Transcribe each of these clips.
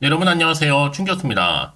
네, 여러분 안녕하세요. 충격입니다.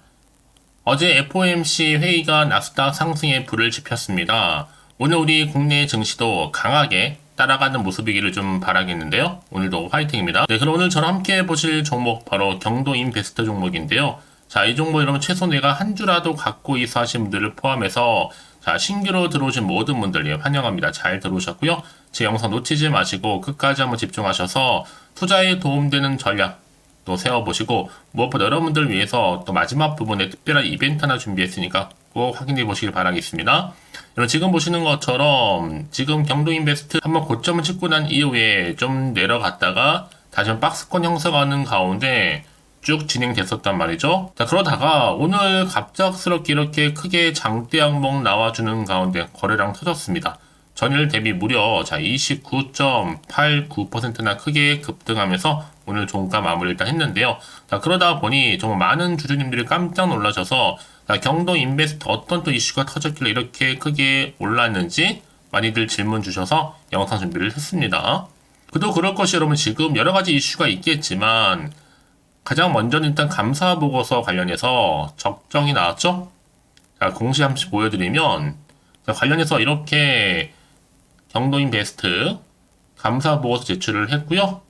어제 FOMC 회의가 나스닥 상승에 불을 지폈습니다. 오늘 우리 국내 증시도 강하게 따라가는 모습이기를 좀 바라겠는데요. 오늘도 화이팅입니다. 네, 그럼 오늘 저랑 함께 보실 종목 바로 경도 인베스트 종목인데요. 자, 이 종목 여러분 최소 내가 한 주라도 갖고 있어 하신 분들을 포함해서 자, 신규로 들어오신 모든 분들 예, 환영합니다. 잘 들어오셨고요. 제 영상 놓치지 마시고 끝까지 한번 집중하셔서 투자에 도움되는 전략 또 세워보시고 무엇보다 여러분들 위해서 또 마지막 부분에 특별한 이벤트 하나 준비했으니까 꼭 확인해 보시길 바라겠습니다. 여러분 지금 보시는 것처럼 지금 경도 인베스트 한번 고점을 찍고 난 이후에 좀 내려갔다가 다시 한번 박스권 형성하는 가운데 쭉 진행됐었단 말이죠. 자, 그러다가 오늘 갑작스럽게 이렇게 크게 장대 항목 나와주는 가운데 거래량 터졌습니다. 전일 대비 무려 자 29.89%나 크게 급등하면서 오늘 종가 마무리 일단 했는데요. 자 그러다 보니 정말 많은 주주님들이 깜짝 놀라셔서 자, 경동 인베스트 어떤 또 이슈가 터졌길래 이렇게 크게 올랐는지 많이들 질문 주셔서 영상 준비를 했습니다. 그도 그럴 것이 여러분 지금 여러 가지 이슈가 있겠지만 가장 먼저는 일단 감사 보고서 관련해서 적정이 나왔죠? 자, 공시 한번 보여드리면 자, 관련해서 이렇게 경도 인 베스트 감사 보고서 제출을 했고요.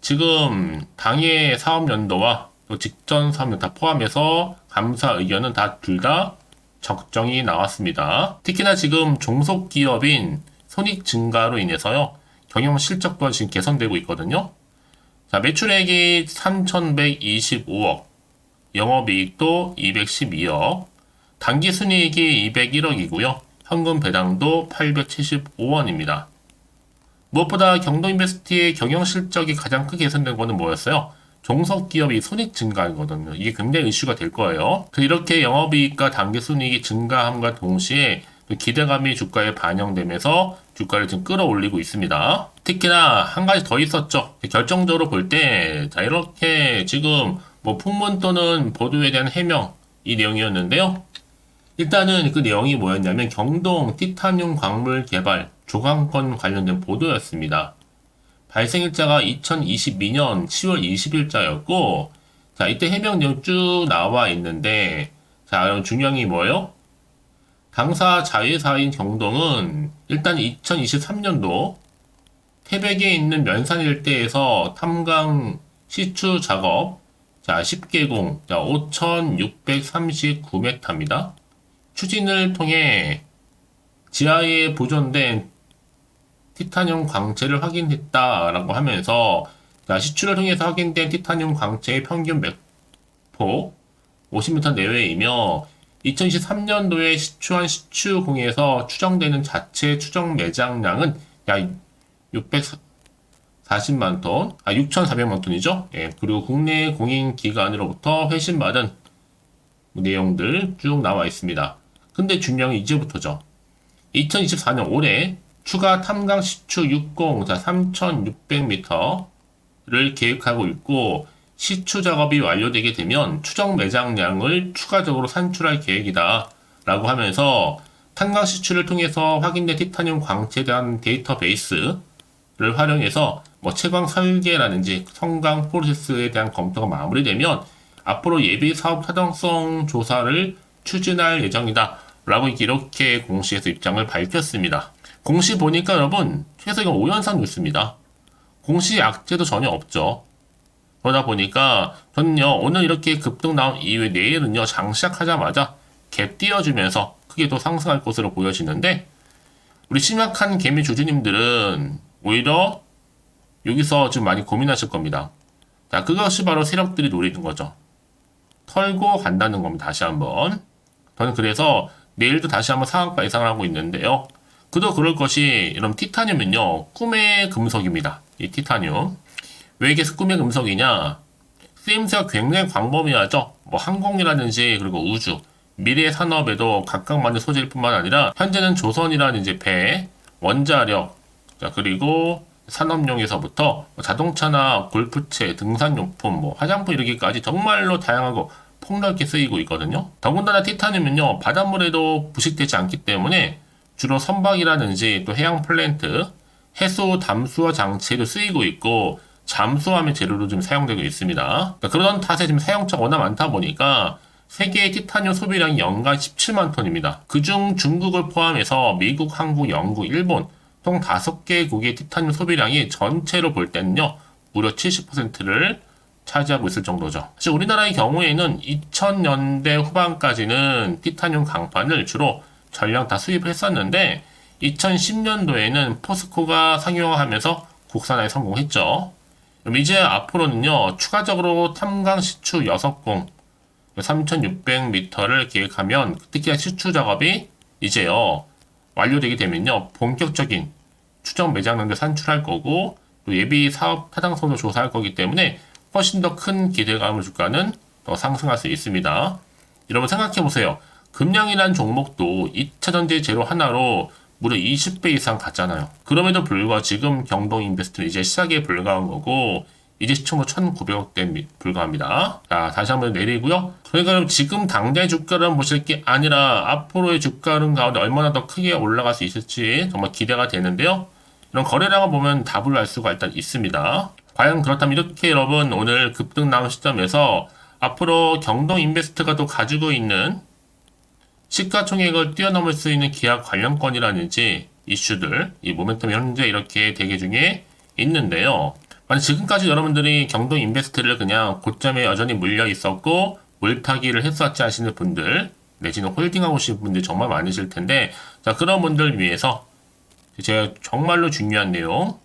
지금 당의 사업 연도와 또 직전 사업 연도 다 포함해서 감사 의견은 다둘다 적정이 나왔습니다. 특히나 지금 종속 기업인 손익 증가로 인해서요. 경영 실적 또한 지금 개선되고 있거든요. 자, 매출액이 3,125억, 영업이익도 212억, 단기 순이익이 201억이고요. 현금 배당도 875원입니다. 무엇보다 경동인베스트의 경영 실적이 가장 크게 개선된 거는 뭐였어요? 종속 기업이 손익 증가거든요. 이게 굉장히 이슈가 될 거예요. 이렇게 영업이익과 단기 순이익이 증가함과 동시에 기대감이 주가에 반영되면서 주가를 지금 끌어올리고 있습니다. 특히나 한 가지 더 있었죠. 결정적으로 볼 때, 자, 이렇게 지금 뭐 풍문 또는 보도에 대한 해명, 이 내용이었는데요. 일단은 그 내용이 뭐였냐면 경동 티타늄 광물 개발 조강권 관련된 보도였습니다. 발생일자가 2022년 10월 20일자였고, 자, 이때 해명 내용 쭉 나와 있는데, 자, 그럼 중요한 게 뭐예요? 당사 자회사인 경동은 일단 2023년도 태백에 있는 면산 일대에서 탐강 시추 작업, 자, 10개공, 자, 5,639m입니다. 추진을 통해 지하에 보존된 티타늄 광채를 확인했다라고 하면서 자, 시추를 통해서 확인된 티타늄 광채의 평균 맥폭 50m 내외이며 2023년도에 시추한 시추공에서 추정되는 자체 추정 매장량은 약 640만 톤, 아 6,400만 톤이죠. 예, 그리고 국내 공인 기관으로부터 회신받은 내용들 쭉 나와 있습니다. 근데 중요한 게 이제부터죠. 2024년 올해 추가 탐강 시추 60, 자 3,600m를 계획하고 있고 시추 작업이 완료되게 되면 추정 매장량을 추가적으로 산출할 계획이다. 라고 하면서 탄광 시추를 통해서 확인된 티타늄 광채에 대한 데이터베이스를 활용해서 뭐 채광 설계라든지 성강 프로세스에 대한 검토가 마무리되면 앞으로 예비 사업 타당성 조사를 추진할 예정이다. 라고 이렇게 공시에서 입장을 밝혔습니다. 공시 보니까 여러분 최소 이건 5연산 뉴스입니다. 공시 약재도 전혀 없죠. 그러다 보니까 저는요 오늘 이렇게 급등 나온 이후에 내일은요 장 시작하자마자 갭 띄워주면서 크게 또 상승할 것으로 보여지는데 우리 심각한 개미 주주님들은 오히려 여기서 지금 많이 고민하실 겁니다. 자 그것이 바로 세력들이 노리는 거죠. 털고 간다는 겁니다. 다시 한번. 저는 그래서 내일도 다시 한번 상한가 예상을 하고 있는데요. 그도 그럴 것이 이런 티타늄은요 꿈의 금속입니다. 이 티타늄. 왜 이게 꿈의 금속이냐? 쓰임새가 굉장히 광범위하죠. 뭐 항공이라든지 그리고 우주, 미래 산업에도 각각 맞는 소재일 뿐만 아니라 현재는 조선이라는 이제 배, 원자력, 자 그리고 산업용에서부터 뭐 자동차나 골프채, 등산용품, 뭐 화장품 이르기까지 정말로 다양하고 폭넓게 쓰이고 있거든요. 더군다나 티타늄은요 바닷물에도 부식되지 않기 때문에 주로 선박이라든지 또 해양 플랜트, 해수 담수화 장치에도 쓰이고 있고 잠수함의 재료로 좀 사용되고 있습니다. 그러니까 그런 탓에 지금 사용처가 워낙 많다 보니까 세계 티타늄 소비량이 연간 17만 톤입니다. 그중 중국을 포함해서 미국, 한국, 영국, 일본 총 5개국의 티타늄 소비량이 전체로 볼 때는요, 무려 70%를 차지하고 있을 정도죠. 사실 우리나라의 경우에는 2000년대 후반까지는 티타늄 강판을 주로 전량 다 수입을 했었는데 2010년도에는 포스코가 상용화하면서 국산화에 성공했죠. 그럼 이제 앞으로는요, 추가적으로 탐강 시추 6공 3,600m를 계획하면 특히나 시추 작업이 이제요 완료되게 되면요 본격적인 추정 매장량도 산출할 거고 또 예비 사업 타당성도 조사할 거기 때문에 훨씬 더 큰 기대감을 주가는 더 상승할 수 있습니다. 여러분 생각해 보세요. 금량이란 종목도 2차 전지 재료 하나로 무려 20배 이상 갔잖아요. 그럼에도 불구하고 지금 경동 인베스트는 이제 시작에 불과한 거고 이제 시총도 1,900억대 불과합니다. 자, 다시 한번 내리고요. 그러니까 그럼 지금 당장 주가를 보실 게 아니라 앞으로의 주가 는 가운데 얼마나 더 크게 올라갈 수 있을지 정말 기대가 되는데요. 이런 거래량을 보면 답을 알 수가 일단 있습니다. 과연 그렇다면 이렇게 여러분 오늘 급등 나온 시점에서 앞으로 경동 인베스트가 또 가지고 있는 시가총액을 뛰어넘을 수 있는 기업 관련권이라든지 이슈들, 이 모멘텀이 현재 이렇게 대기 중에 있는데요. 만약 지금까지 여러분들이 경동 인베스트를 그냥 고점에 여전히 물려 있었고 물타기를 했었지 하시는 분들 내지는 홀딩하고 싶은 분들 정말 많으실 텐데 자 그런 분들 위해서 제가 정말로 중요한 내용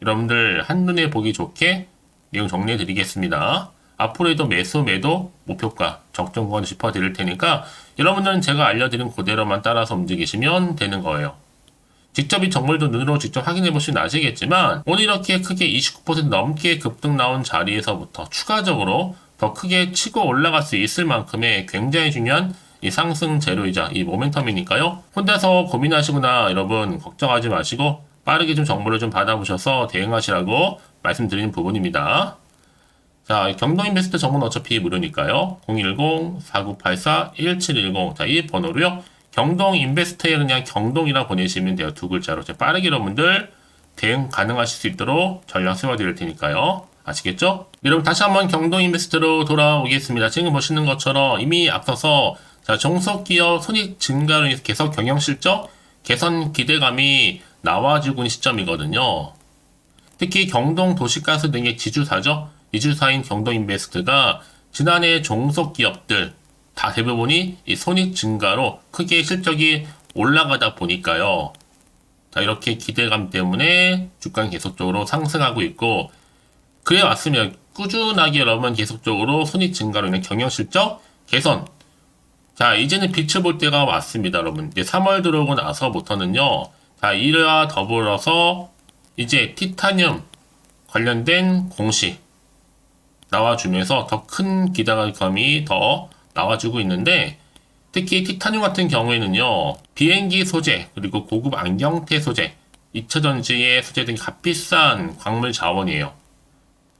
여러분들 한눈에 보기 좋게 내용 정리해 드리겠습니다. 앞으로도 매수 매도 목표가 적정 구간 짚어 드릴 테니까 여러분들은 제가 알려드린 그대로만 따라서 움직이시면 되는 거예요. 직접 이 정보도 눈으로 직접 확인해 보시면 아시겠지만 오늘 이렇게 크게 29% 넘게 급등 나온 자리에서부터 추가적으로 더 크게 치고 올라갈 수 있을 만큼의 굉장히 중요한 이 상승 재료이자 이 모멘텀이니까요. 혼자서 고민하시거나 여러분 걱정하지 마시고 빠르게 좀 정보를 좀 받아보셔서 대응하시라고 말씀드리는 부분입니다. 자, 경동 인베스트 정보는 어차피 무료니까요. 010-4984-1710. 자, 이 번호로요. 경동 인베스트에 그냥 경동이라 보내시면 돼요. 두 글자로. 자, 빠르게 여러분들 대응 가능하실 수 있도록 전략 세워드릴 테니까요. 아시겠죠? 여러분 다시 한번 경동 인베스트로 돌아오겠습니다. 지금 보시는 것처럼 이미 앞서서 자, 종속기업 손익 증가로 인해서 계속 경영 실적 개선 기대감이 나와지고 있는 시점이거든요. 특히 경동 도시가스 등의 지주사죠. 이주사인 경동인베스트가 지난해 종속 기업들 다 대부분이 이 손익 증가로 크게 실적이 올라가다 보니까요. 자, 이렇게 기대감 때문에 주가 계속적으로 상승하고 있고, 그래 왔으면 꾸준하게 여러분 계속적으로 손익 증가로 인한 경영 실적 개선. 자, 이제는 빛을 볼 때가 왔습니다, 여러분. 이제 3월 들어오고 나서부터는요. 자, 이와 더불어서 이제 티타늄 관련된 공시 나와주면서 더 큰 기대감이 더 나와주고 있는데 특히 티타늄 같은 경우에는요 비행기 소재 그리고 고급 안경테 소재 2차 전지에 소재된 값비싼 광물 자원이에요.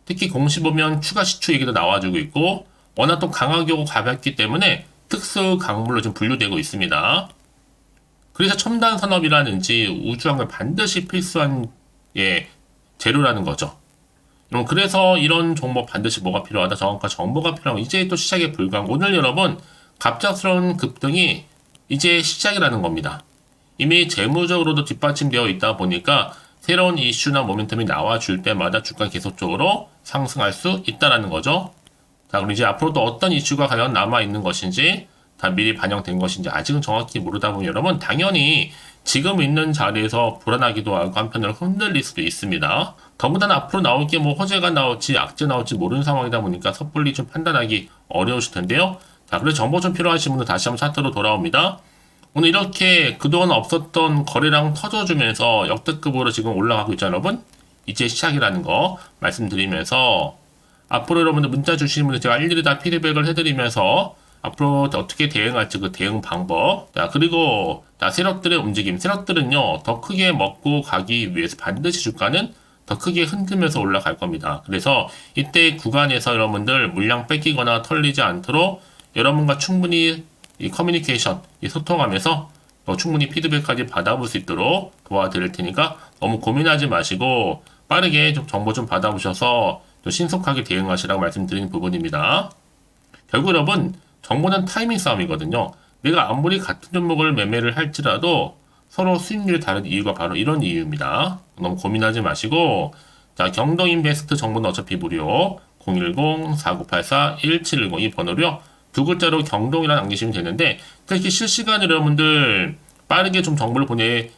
특히 공시 보면 추가 시추 얘기도 나와주고 있고 워낙 또 오고 가볍기 때문에 특수 강물로 좀 분류되고 있습니다. 그래서 첨단 산업이라든지 우주항을 반드시 필수한 예, 재료라는 거죠. 여러분, 그래서 이런 종목 반드시 뭐가 필요하다, 정확한 정보가 필요하고, 이제 또 시작에 불과한, 오늘 여러분, 갑작스러운 급등이 이제 시작이라는 겁니다. 이미 재무적으로도 뒷받침되어 있다 보니까 새로운 이슈나 모멘텀이 나와줄 때마다 주가 계속적으로 상승할 수 있다라는 거죠. 자, 그럼 이제 앞으로도 어떤 이슈가 과연 남아있는 것인지, 다 미리 반영된 것인지 아직은 정확히 모르다 보니 여러분, 당연히 지금 있는 자리에서 불안하기도 하고 한편으로 흔들릴 수도 있습니다. 더군다나 앞으로 나올 게 뭐 호재가 나올지 악재 나올지 모르는 상황이다 보니까 섣불리 좀 판단하기 어려우실 텐데요. 자, 그래서 정보 좀 필요하신 분들 다시 한번 차트로 돌아옵니다. 오늘 이렇게 그동안 없었던 거래량 터져주면서 역대급으로 지금 올라가고 있죠, 여러분. 이제 시작이라는 거 말씀드리면서 앞으로 여러분들 문자 주시는 분들 제가 일일이 다 피드백을 해드리면서 앞으로 어떻게 대응할지 그 대응 방법. 자, 그리고 자, 세력들의 움직임. 세력들은요, 더 크게 먹고 가기 위해서 반드시 주가는 더 크게 흔들면서 올라갈 겁니다. 그래서 이때 구간에서 여러분들 물량 뺏기거나 털리지 않도록 여러분과 충분히 이 커뮤니케이션, 이 소통하면서 더 충분히 피드백까지 받아볼 수 있도록 도와드릴 테니까 너무 고민하지 마시고 빠르게 좀 정보 좀 받아보셔서 또 신속하게 대응하시라고 말씀드리는 부분입니다. 결국 여러분 정보는 타이밍 싸움이거든요. 내가 아무리 같은 종목을 매매를 할지라도 서로 수익률이 다른 이유가 바로 이런 이유입니다. 너무 고민하지 마시고 자 경동 인베스트 정보는 어차피 무료 010-4984-1710 이 번호로요. 두 글자로 경동이라 남기시면 되는데 특히 실시간으로 여러분들 빠르게 좀 정보를 보내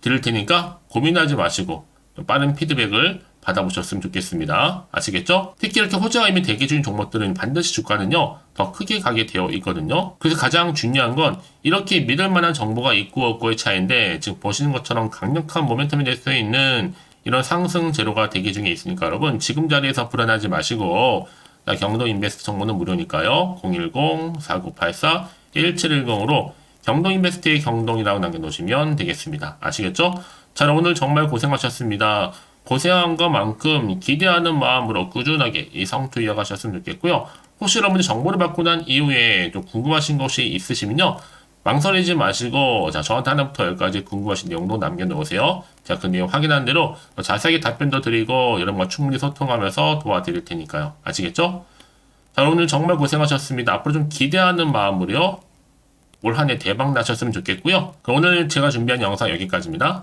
드릴 테니까 고민하지 마시고 좀 빠른 피드백을 받아보셨으면 좋겠습니다. 아시겠죠? 특히 이렇게 호재가 이미 대기 중인 종목들은 반드시 주가는요 더 크게 가게 되어 있거든요. 그래서 가장 중요한 건 이렇게 믿을 만한 정보가 있고 없고의 차이인데 지금 보시는 것처럼 강력한 모멘텀이 될 수 있는 이런 상승 제로가 대기 중에 있으니까 여러분 지금 자리에서 불안하지 마시고 나 경도 인베스트 정보는 무료니까요. 010-4984-1710으로 경동 인베스트의 경동이라고 남겨놓으시면 되겠습니다. 아시겠죠? 자, 오늘 정말 고생하셨습니다. 고생한 것만큼 기대하는 마음으로 꾸준하게 이 성투 이어가셨으면 좋겠고요. 혹시 여러분이 정보를 받고 난 이후에 좀 궁금하신 것이 있으시면요. 망설이지 마시고 자 저한테 하나부터 열까지 궁금하신 내용도 남겨놓으세요. 자 그 내용 확인한 대로 자세하게 답변도 드리고 여러분과 충분히 소통하면서 도와드릴 테니까요. 아시겠죠? 자 오늘 정말 고생하셨습니다. 앞으로 좀 기대하는 마음으로요. 올 한 해 대박 나셨으면 좋겠고요. 그럼 오늘 제가 준비한 영상 여기까지입니다.